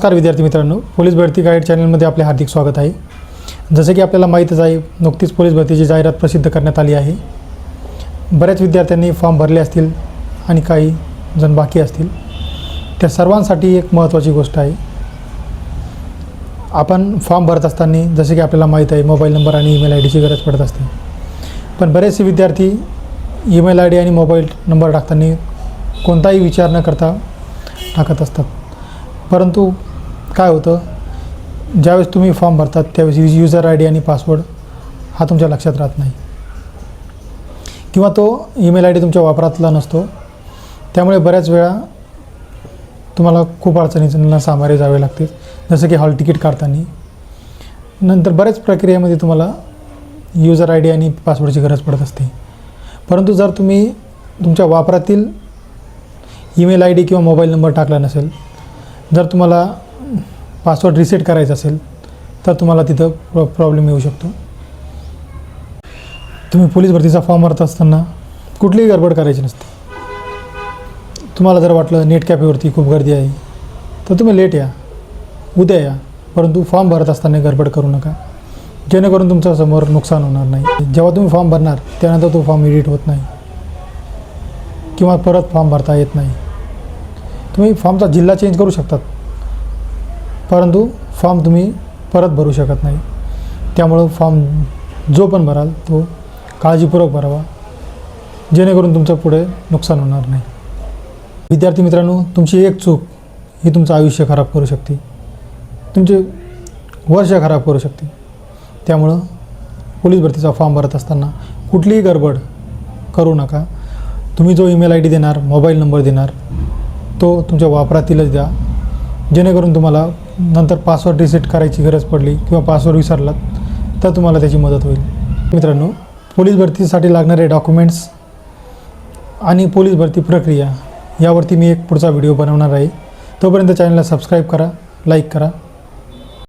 नमस्कार विद्यार्थी मित्रांनो पोलीस भरती गाईड चॅनलमध्ये आपले हार्दिक स्वागत आहे. जसे की आपल्याला माहीतच आहे नुकतीच पोलीस भरतीची जाहिरात प्रसिद्ध करण्यात आली आहे. बऱ्याच विद्यार्थ्यांनी फॉर्म भरले असतील आणि काही जण बाकी असतील. त्या सर्वांसाठी एक महत्त्वाची गोष्ट आहे. आपण फॉर्म भरत असताना जसे की आपल्याला माहीत आहे मोबाईल नंबर आणि ईमेल आय डीची गरज पडत असते. पण बरेचसे विद्यार्थी ईमेल आय डी आणि मोबाईल नंबर टाकताना कोणताही विचार न करता टाकत असतात. परंतु काय होतं? ज्यावेळेस तुम्ही फॉर्म भरतात त्यावेळेस युजर आय डी आणि पासवर्ड हा तुमच्या लक्षात राहत नाही. किंवा तो ईमेल आय डी तुमच्या वापरातला नसतो. त्यामुळे बऱ्याच वेळा तुम्हाला खूप अडचणींना सामोरे जावे लागते जसं की हॉल तिकीट काढताना. नंतर बऱ्याच प्रक्रियेमध्ये तुम्हाला युजर आय डी आणि पासवर्डची गरज पडत असते. परंतु जर तुम्ही तुमच्या वापरातील ईमेल आय डी किंवा मोबाईल नंबर टाकला नसेल जर तुम्हाला पासवर्ड रिसेट करायचा असेल तर तुम्हाला तिथं प्रॉ प्रॉब्लेम येऊ शकतो. तुम्ही पोलीस भरतीचा फॉर्म भरत असताना कुठलीही गडबड करायची नसते. तुम्हाला जर वाटलं नेट कॅफेवरती खूप गर्दी आहे तर तुम्ही लेट या. उद्या या. परंतु फॉर्म भरत असताना गडबड करू नका. जेणेकरून तुमच्यासमोर नुकसान होणार नाही. जेव्हा तुम्ही फॉर्म भरणार त्यानंतर तो फॉर्म एडिट होत नाही. किंवा परत फॉर्म भरता येत नाही. तुम्ही फॉर्मचा जिल्हा चेंज करू शकतात. परंतु फॉर्म तुम्ही परत भरू शकत नाही. त्यामुळं फॉर्म जो पण भराल तो काळजीपूर्वक भरावा. जेणेकरून तुमचं पुढे नुकसान होणार नाही. विद्यार्थी मित्रांनो तुमची एक चूक ही तुमचं आयुष्य खराब करू शकते. तुमचे वर्ष खराब करू शकते. त्यामुळं पोलीस भरतीचा फॉर्म भरत असताना कुठलीही गडबड करू नका. तुम्ही जो ईमेल आय डी देणार मोबाईल नंबर देणार तो तुमच्या वापरातीलच द्या. जेणेकरून तुम्हाला नंतर पासवर्ड रिसेट करायची गरज पडली किंवा पासवर्ड विसरलात तर तुम्हाला त्याची मदत होईल. मित्रांनो पोलीस भरतीसाठी लागणारे डॉक्युमेंट्स आणि पोलीस भरती प्रक्रिया यावरती मी एक पुढचा व्हिडिओ बनवणार आहे. तोपर्यंत चॅनलला सबस्क्राईब करा लाईक करा